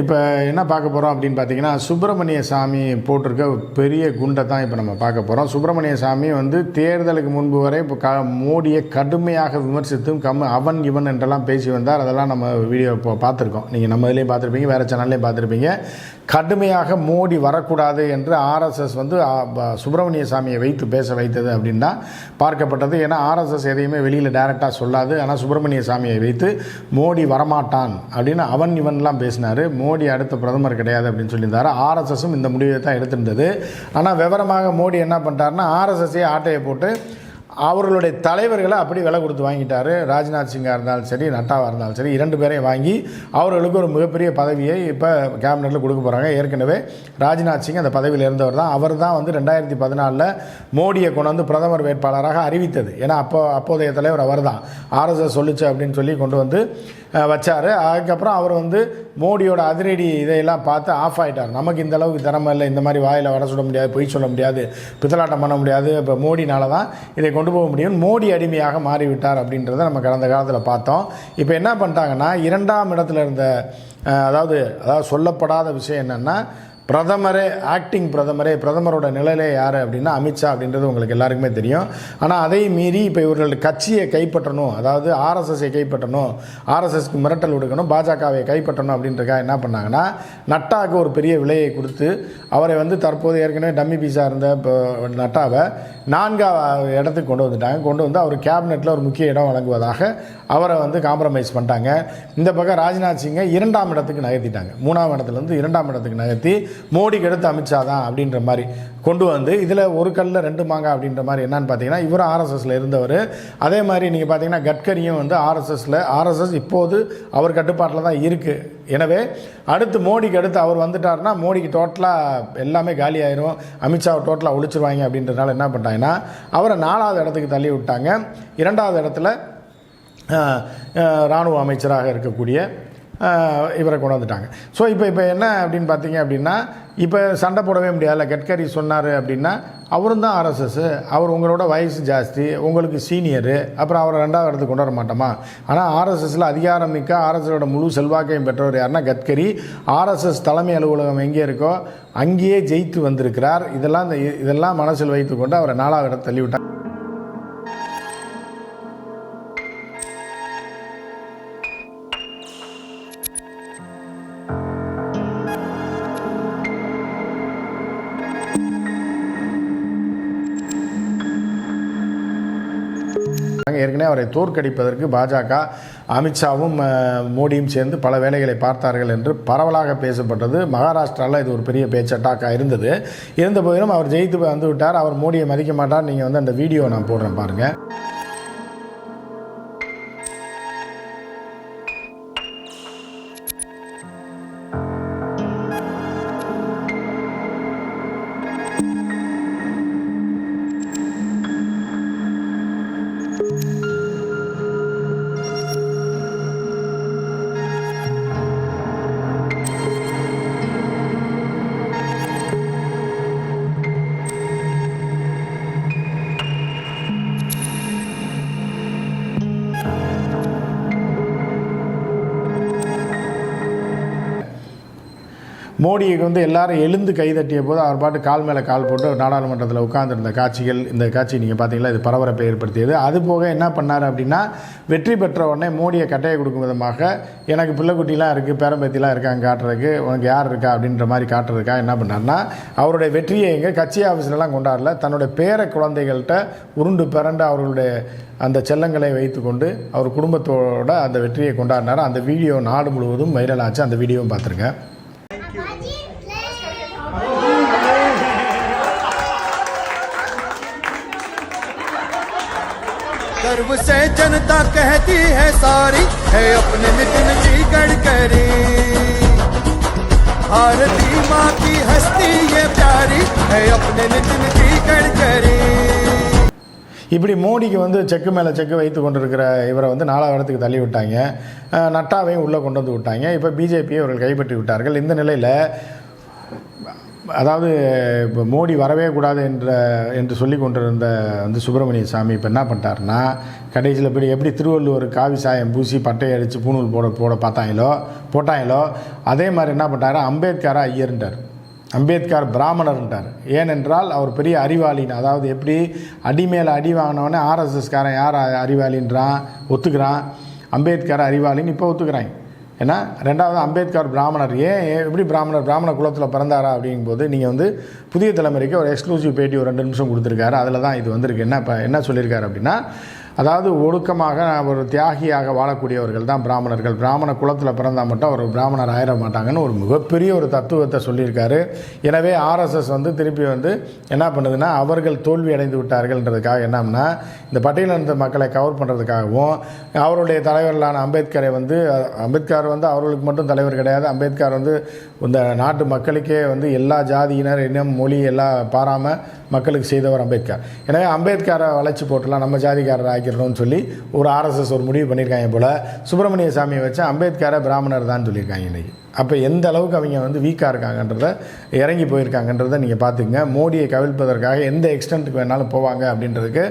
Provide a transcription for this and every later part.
இப்போ என்ன பார்க்க போகிறோம் அப்படின்னு பார்த்தீங்கன்னா சுப்பிரமணிய சாமி போட்டிருக்க பெரிய குண்டை தான் இப்போ நம்ம பார்க்க போகிறோம் சுப்பிரமணிய சாமி வந்து தேர்தலுக்கு முன்பு வரை இப்போ க மோடியை கடுமையாக விமர்சித்தும் கம் அவன் இவன் என்றெல்லாம் பேசி வந்தார். அதெல்லாம் நம்ம வீடியோ இப்போ பார்த்துருக்கோம். நீங்கள் நம்ம இதுலேயும் பார்த்துருப்பீங்க வேறு சேனல்லையும் பார்த்துருப்பீங்க. கடுமையாக மோடி வரக்கூடாது என்று ஆர்எஸ்எஸ் வந்து சுப்பிரமணிய சாமியை வைத்து பேச வைத்தது அப்படின்னு தான் பார்க்கப்பட்டது. ஏன்னா ஆர்எஸ்எஸ் எதையுமே வெளியில் டைரெக்டாக சொல்லாது. ஆனால் சுப்பிரமணிய சாமியை வைத்து மோடி வரமாட்டான் அப்படின்னு அவன் இவன்லாம் பேசினார். மோடி அடுத்த பிரதமர் கிடையாது அப்படின்னு சொல்லியிருந்தார். ஆர்எஸ்எஸும் இந்த முடிவை தான் எடுத்திருந்தது. ஆனால் விவரமாக மோடி என்ன பண்ணிட்டாருன்னா ஆர்எஸ்எஸ்ஸே ஆட்டையை போட்டு அவர்களுடைய தலைவர்களை அப்படி விலை கொடுத்து வாங்கிட்டார். ராஜ்நாத் சிங்காக இருந்தாலும் சரி நட்டாவாக இருந்தாலும் சரி இரண்டு பேரையும் வாங்கி அவர்களுக்கு ஒரு மிகப்பெரிய பதவியை இப்போ கேபினெட்டில் கொடுக்க போகிறாங்க ஏற்கனவே ராஜ்நாத் சிங் அந்த பதவியில் இருந்தவர் தான். அவர் தான் வந்து ரெண்டாயிரத்தி பதினாலில் மோடியை கொண்டு வந்து பிரதமர் வேட்பாளராக அறிவித்தது. ஏன்னா அப்போ அப்போதைய தலைவர் அவர் தான் ஆர்எஸ்எஸ் சொல்லுச்சு அப்படின்னு சொல்லி கொண்டு வந்து வச்சார். அதுக்கப்புறம் அவர் வந்து மோடியோட அதிரடி இதையெல்லாம் பார்த்து ஆஃப் ஆகிட்டார் நமக்கு இந்த அளவுக்கு திறமை இல்லை. இந்த மாதிரி வாயில் வர சொல்ல முடியாது பொய் சொல்ல முடியாது பித்தலாட்டம் பண்ண முடியாது. இப்போ மோடினால தான் இதை கொண்டு போக முடியும். மோடி அடிமையாக மாறிவிட்டார் அப்படின்றத நம்ம கடந்த காலத்தில் பார்த்தோம். இப்போ என்ன பண்ணிட்டாங்கன்னா இரண்டாம் இடத்துல இருந்த அதாவது அதாவது சொல்லப்படாத விஷயம் என்னென்னா பிரதமரே ஆக்டிங் பிரதமரே பிரதமரோட நிலையிலே யார் அப்படின்னா அமித்ஷா அப்படின்றது உங்களுக்கு எல்லாருக்குமே தெரியும். ஆனால் அதை மீறி இப்போ இவர்கள் கட்சியை கைப்பற்றணும் அதாவது ஆர்எஸ்எஸை கைப்பற்றணும் ஆர்எஸ்எஸ்க்கு மிரட்டல் விடுக்கணும் பாஜகவை கைப்பற்றணும் அப்படின்றக்காக என்ன பண்ணாங்கன்னா நட்டாவுக்கு ஒரு பெரிய விலையை கொடுத்து அவரை வந்து தற்போது ஏற்கனவே டம்மி பீஸாக இருந்த இப்போ நட்டாவை நான்காவது இடத்துக்கு கொண்டு வந்துட்டாங்க. கொண்டு வந்து அவர் கேபினெட்டில் ஒரு முக்கிய இடம் வழங்குவதாக அவரை வந்து காம்ப்ரமைஸ் பண்ணிட்டாங்க. இந்த பக்கம் ராஜ்நாத் சிங்கை இரண்டாம் இடத்துக்கு நகர்த்திட்டாங்க. மூணாம் இடத்துலேருந்து இரண்டாம் இடத்துக்கு நகர்த்தி மோடிக்கு அடுத்து அமித்ஷா தான் அப்படின்ற மாதிரி கொண்டு வந்து இதில் ஒரு கல்லில் ரெண்டு மாங்காய் அப்படின்ற மாதிரி என்னன்னு பார்த்தீங்கன்னா இவரும் ஆர்எஸ்எஸ்ல இருந்தவர். அதே மாதிரி நீங்கள் பார்த்தீங்கன்னா கட்கரியும் வந்து ஆர்எஸ்எஸ்ல ஆர்எஸ்எஸ் இப்போது அவர் கட்டுப்பாட்டில் தான் இருக்குது எனவே அடுத்து மோடிக்கு அடுத்து அவர் வந்துட்டாருன்னா மோடிக்கு டோட்டலாக எல்லாமே காலி ஆயிரும். அமித்ஷாவை டோட்டலாக ஒழிச்சிருவாங்க அப்படின்றதுனால என்ன பண்ணிட்டாங்கன்னா அவரை நாலாவது இடத்துக்கு தள்ளி விட்டாங்க. இரண்டாவது இடத்துல இராணுவ அமைச்சராக இருக்கக்கூடிய இவரை கொண்டு வந்துட்டாங்க ஸோ இப்போ இப்போ என்ன அப்படின்னு பார்த்தீங்க அப்படின்னா இப்போ சண்டை போடவே முடியாதுல்ல. கட்கரி சொன்னார் அப்படின்னா அவரும் தான் ஆர்எஸ்எஸ் அவர் உங்களோட வயசு ஜாஸ்தி உங்களுக்கு சீனியரு அப்புறம் அவரை ரெண்டாவது இடத்துக்கு கொண்டு வர மாட்டோமா? ஆனால் ஆர்எஸ்எஸில் அதிகாரம் மிக்க ஆர்எஸ்எஸோட முழு செல்வாக்கையும் பெற்றவர் யாருன்னா கட்கரி. ஆர்எஸ்எஸ் தலைமை அலுவலகம் எங்கே இருக்கோ அங்கேயே ஜெயித்து வந்திருக்கிறார். இதெல்லாம் இந்த இதெல்லாம் மனசில் வைத்துக்கொண்டு அவரை நாலாவது இடத்தை தள்ளிவிட்டார். ஏற்கனவே அவரை தோற்கடிப்பதற்கு பாஜக அமித்ஷாவும் மோடியும் சேர்ந்து பல வேலைகளை பார்த்தார்கள் என்று பரவலாக பேசப்பட்டது. மகாராஷ்டிராவில் இது ஒரு பெரிய பேச்சட்டாக்காக இருந்தது. இருந்த போதிலும் அவர் ஜெயித்து வந்து விட்டார் அவர் மோடியை மதிக்க மாட்டார். நீங்கள் வந்து அந்த வீடியோ நான் போடுறேன் பாருங்கள் மோடிக்கு வந்து எல்லாரும் எழுந்து கைதட்டிய போது அவர் பாட்டு கால் மேலே கால் போட்டு நாடாளுமன்றத்தில் உட்கார்ந்துருந்த காட்சிகள் இந்த காட்சி நீங்கள் பார்த்தீங்களா இது பரபரப்பை ஏற்படுத்தியது. அது போக என்ன பண்ணார் அப்படின்னா வெற்றி பெற்ற உடனே மோடியை கட்டையை கொடுக்கும் விதமாக எனக்கு பிள்ளைக்குட்டிலாம் இருக்குது பேரம்பேத்திலாம் இருக்காங்க காட்டுறதுக்கு உனக்கு யார் இருக்கா? அப்படின்ற மாதிரி காட்டுறதுக்காக என்ன பண்ணார்னா அவருடைய வெற்றியை எங்கே கட்சி ஆஃபீஸ்லலாம் கொண்டாடல. தன்னுடைய பேர குழந்தைகள்கிட்ட உருண்டு பிறண்டு அவர்களுடைய அந்த செல்லங்களை வைத்துக்கொண்டு அவர் குடும்பத்தோட அந்த வெற்றியை கொண்டாடினார். அந்த வீடியோ நாடு முழுவதும் வைரல் ஆச்சு. அந்த வீடியோவும் பார்த்துருக்கேன் गर्व से जनता कहती है सारी है अपने नितिन जी गडकरी भारती माँ की हस्ती ये प्यारी है अपने नितिन जी गडकरी இப்படி மோடிக்கு வந்து செக்கு மேலே செக்கு வைத்து கொண்டிருக்கிற இவரை வந்து நாலாவது இடத்துக்கு தள்ளி விட்டாங்க அஹ் நட்டாவையும் உள்ளே கொண்டு வந்து விட்டாங்க இப்போ பிஜேபியை இவர்கள் கைப்பற்றி விட்டார்கள் இந்த நிலையில் அதாவது இப்போ மோடி வரவே கூடாது என்ற என்று சொல்லி கொண்டிருந்த வந்து சுப்பிரமணிய சாமி இப்போ என்ன பண்ணிட்டாருன்னா கடைசியில் இப்படி எப்படி திருவள்ளுவர் காவி சாயம் பூசி பட்டையை அடித்து பூணூல் போட போட பார்த்தாங்களோ போட்டாங்களோ அதே மாதிரி என்ன பண்ணிட்டாரு? அம்பேத்கரை ஐயர்ன்றார் அம்பேத்கர் பிராமணர்ன்றார் ஏனென்றால் அவர் பெரிய அறிவாளின் அதாவது எப்படி அடி மேலே அடி வாங்கினவொடனே ஆர்எஸ்எஸ்காரன் யார் அறிவாளின்றான்? ஒத்துக்கிறான். அம்பேத்கர் அறிவாளின்னு இப்போ ஒத்துக்கிறாங்க. ஏன்னா ரெண்டாவது அம்பேத்கர் பிராமணர் ஏன் எப்படி பிராமணர் பிராமண குலத்தில் பிறந்தாரா அப்படிங்கும்போது நீங்கள் வந்து புதிய தலைமுறைக்கு ஒரு எக்ஸ்க்ளூசிவ் பேட்டி ஒரு ரெண்டு நிமிஷம் கொடுத்துருக்காரு. அதில் தான் இது வந்திருக்கு. என்ன இப்போ என்ன சொல்லியிருக்காரு அப்படின்னா அதாவது ஒழுக்கமாக ஒரு தியாகியாக வாழக்கூடியவர்கள் தான் பிராமணர்கள். பிராமண குலத்தில் பிறந்தால் மட்டும் அவர் பிராமணர் ஆயிட மாட்டாங்கன்னு ஒரு மிகப்பெரிய ஒரு தத்துவத்தை சொல்லியிருக்காரு. எனவே ஆர்எஸ்எஸ் வந்து திருப்பி வந்து என்ன பண்ணுதுன்னா அவர்கள் தோல்வி அடைந்து விட்டார்கள்ன்றதுக்காக என்னம்னா இந்த பட்டியலிருந்த மக்களை கவர் பண்ணுறதுக்காகவும் அவருடைய தலைவர்களான அம்பேத்கரை வந்து அம்பேத்கர் வந்து அவர்களுக்கு மட்டும் தலைவர் கிடையாது. அம்பேத்கர் வந்து இந்த நாட்டு மக்களுக்கே வந்து எல்லா ஜாதியினர் இனம் மொழி எல்லாம் பாராமல் மக்களுக்கு செய்தவர் அம்பேத்கர். எனவே அம்பேத்கரை வளைச்சி போட்டுலாம் நம்ம ஜாதிக்காரர் ஆக்கிடணும்னு சொல்லி ஒரு ஆர்எஸ்எஸ் ஒரு முடிவு பண்ணியிருக்காங்க போல். சுப்பிரமணிய சாமியை வச்சு அம்பேத்கரை பிராமணர் தான் சொல்லியிருக்காங்க இன்றைக்கி அப்போ எந்த அளவுக்கு அவங்க வந்து வீக்காக இருக்காங்கன்றத இறங்கி போயிருக்காங்கன்றத நீங்கள் பார்த்துங்க மோடியை கவிழ்ப்பதற்காக எந்த எக்ஸ்டென்ட்டுக்கு வேணாலும் போவாங்க அப்படின்றதுக்கு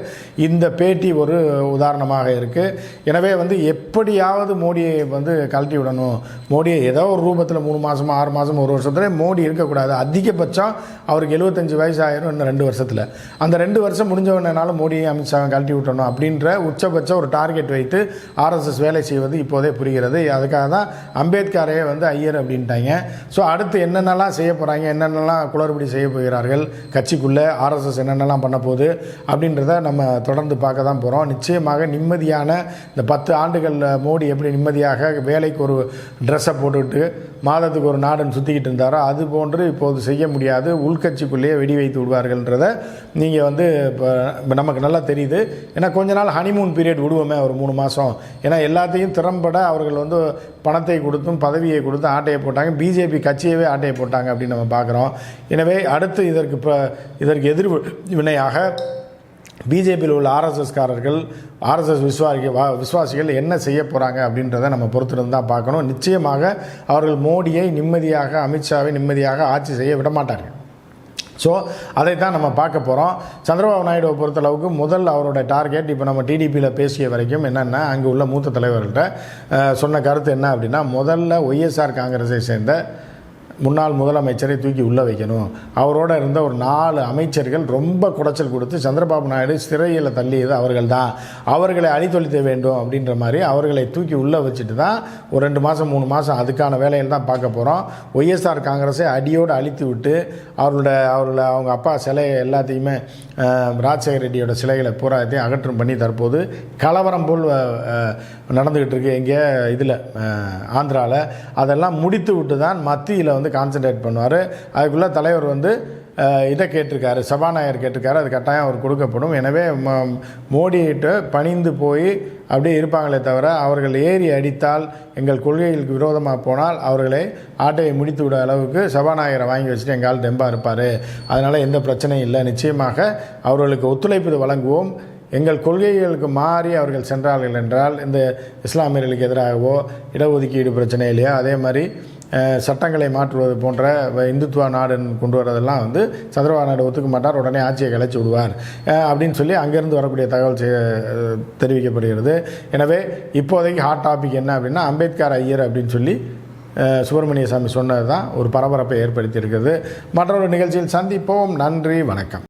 இந்த பேட்டி ஒரு உதாரணமாக இருக்குது எனவே வந்து எப்படியாவது மோடியை வந்து கழட்டி விடணும். மோடியை ஏதோ ஒரு ரூபத்தில் மூணு மாதமோ ஆறு மாதமோ ஒரு வருஷத்துல மோடி இருக்கக்கூடாது. அதிகபட்சம் அவருக்கு எழுபத்தஞ்சு வயசு ஆயிரும் இன்னும் ரெண்டு வருஷத்தில். அந்த ரெண்டு வருஷம் முடிஞ்சவனால மோடியை அமித்ஷா கழட்டி விட்டணும் அப்படின்ற உச்சபட்ச ஒரு டார்கெட் வைத்து ஆர்எஸ்எஸ் வேலை செய்வது இப்போதே புரிகிறது. அதுக்காக தான் அம்பேத்கரையே வந்து ஐயர் அப்படின்ட்டாங்க. ஸோ அடுத்து என்னென்னலாம் செய்ய போகிறாங்க என்னென்னலாம் குளறுபடி செய்ய போகிறார்கள்? கட்சிக்குள்ளே ஆர்எஸ்எஸ் என்னென்னலாம் பண்ண போகுது? அப்படின்றத நம்ம தொடர்ந்து பார்க்க தான் போகிறோம் நிச்சயமாக நிம்மதியான இந்த பத்து ஆண்டுகளில் மோடி எப்படி நிம்மதியாக வேலைக்கு ஒரு ட்ரெஸ்ஸை போட்டுவிட்டு மாதத்துக்கு ஒரு நாடுன்னு சுற்றிக்கிட்டு இருந்தாரோ அது போன்று இப்போது செய்ய முடியாது. உள்கட்சிக்குள்ளேயே வெடி வைத்து விடுவார்கள்ன்றத நீங்கள் வந்து இப்போ நமக்கு நல்லா தெரியுது. ஏன்னா கொஞ்ச நாள் ஹனிமூன் பீரியட் விடுவோமே ஒரு மூணு மாதம் ஏன்னா எல்லாத்தையும் திறம்பட அவர்கள் வந்து பணத்தை கொடுத்தும் பதவியை கொடுத்தும் ஆட்டையை போட்டாங்க. பிஜேபி கட்சியவே ஆட்டையை போட்டாங்க அப்படின்னு நம்ம பார்க்குறோம். எனவே அடுத்து இதற்கு இப்போ இதற்கு எதிர் வினையாக பிஜேபியில் உள்ள ஆர்எஸ்எஸ்காரர்கள் ஆர்எஸ்எஸ் விஸ்வாசி வா விஸ்வாசிகள் என்ன செய்ய போகிறாங்க அப்படின்றத நம்ம பொறுத்திருந்து தான் பார்க்கணும். நிச்சயமாக அவர்கள் மோடியை நிம்மதியாக அமித்ஷாவை நிம்மதியாக ஆட்சி செய்ய விட மாட்டார்கள். ஸோ அதை தான் நம்ம பார்க்க போகிறோம் சந்திரபாபு நாயுடுவை பொறுத்தளவுக்கு முதல் அவரோட டார்கெட் இப்போ நம்ம டிடிபியில் பேசிய வரைக்கும் என்னென்னா அங்கே உள்ள மூத்த தலைவர்கள்ட்ட சொன்ன கருத்து என்ன அப்படின்னா முதல்ல ஒய்எஸ்ஆர் காங்கிரஸை சேர்ந்த முன்னாள் முதலமைச்சரை தூக்கி உள்ளே வைக்கணும். அவரோட இருந்த ஒரு நாலு அமைச்சர்கள் ரொம்ப குடைச்சல் கொடுத்து சந்திரபாபு நாயுடு சிறையில் தள்ளியது அவர்கள் தான் அவர்களை அழித்தொழித்த வேண்டும் அப்படின்ற மாதிரி அவர்களை தூக்கி உள்ளே வச்சுட்டு தான் ஒரு ரெண்டு மாதம் மூணு மாதம் அதுக்கான வேலையில் தான் பார்க்க போகிறோம் ஒய்எஸ்ஆர் காங்கிரஸை அடியோடு அழித்து விட்டு அவர்களோட அவர்கள அவங்க அப்பா சிலையை எல்லாத்தையுமே ராஜசேகர் ரெட்டியோட சிலைகளை பூராத்தையும் அகற்றம் பண்ணி தற்போது கலவரம் போல் நடந்துக்கிட்டு இருக்கு. எங்கே இதில் ஆந்திராவில் அதெல்லாம் முடித்து விட்டு தான் மத்தியில் வந்து கான்சென்ட்ரேட் பண்ணுவார். அதுக்குள்ளே தலைவர் வந்து இதை கேட்டிருக்காரு. சபாநாயகர் கேட்டிருக்காரு. அது கட்டாயம் அவர் கொடுக்கப்படும். எனவே ம- பணிந்து போய் அப்படியே இருப்பாங்களே தவிர அவர்கள் ஏறி அடித்தால் எங்கள் கொள்கைகளுக்கு விரோதமாக போனால் அவர்களை ஆட்டையை முடித்து விட அளவுக்கு சபாநாயகரை வாங்கி வச்சுட்டு எங்கால் டெம்பாக இருப்பார். அதனால் எந்த பிரச்சனையும் இல்லை. நிச்சயமாக அவர்களுக்கு ஒத்துழைப்பு வழங்குவோம். எங்கள் கொள்கைகளுக்கு மாறி அவர்கள் சென்றார்கள் என்றால் இந்த இஸ்லாமியர்களுக்கு எதிராகவோ இடஒதுக்கீடு பிரச்சனையிலையோ அதே மாதிரி சட்டங்களை மாற்றுவது போன்ற வ- இந்துத்துவ நாடுன்னு கொண்டு வரதெல்லாம் வந்து சதுரவா நாடு ஒத்துக்க மாட்டார். உடனே ஆட்சியை கலைச்சி விடுவார். அப்படின்னு சொல்லி அங்கேருந்து வரக்கூடிய தகவல் செய்ய தெரிவிக்கப்படுகிறது. எனவே இப்போதைக்கு ஹாட் டாபிக் என்ன அப்படின்னா அம்பேத்கர் ஐயர் அப்படின்னு சொல்லி சுப்பிரமணிய சாமி சொன்னது தான் ஒரு பரபரப்பை ஏற்படுத்தியிருக்கிறது. மற்றொரு நிகழ்ச்சியில் சந்திப்போம். நன்றி. வணக்கம்.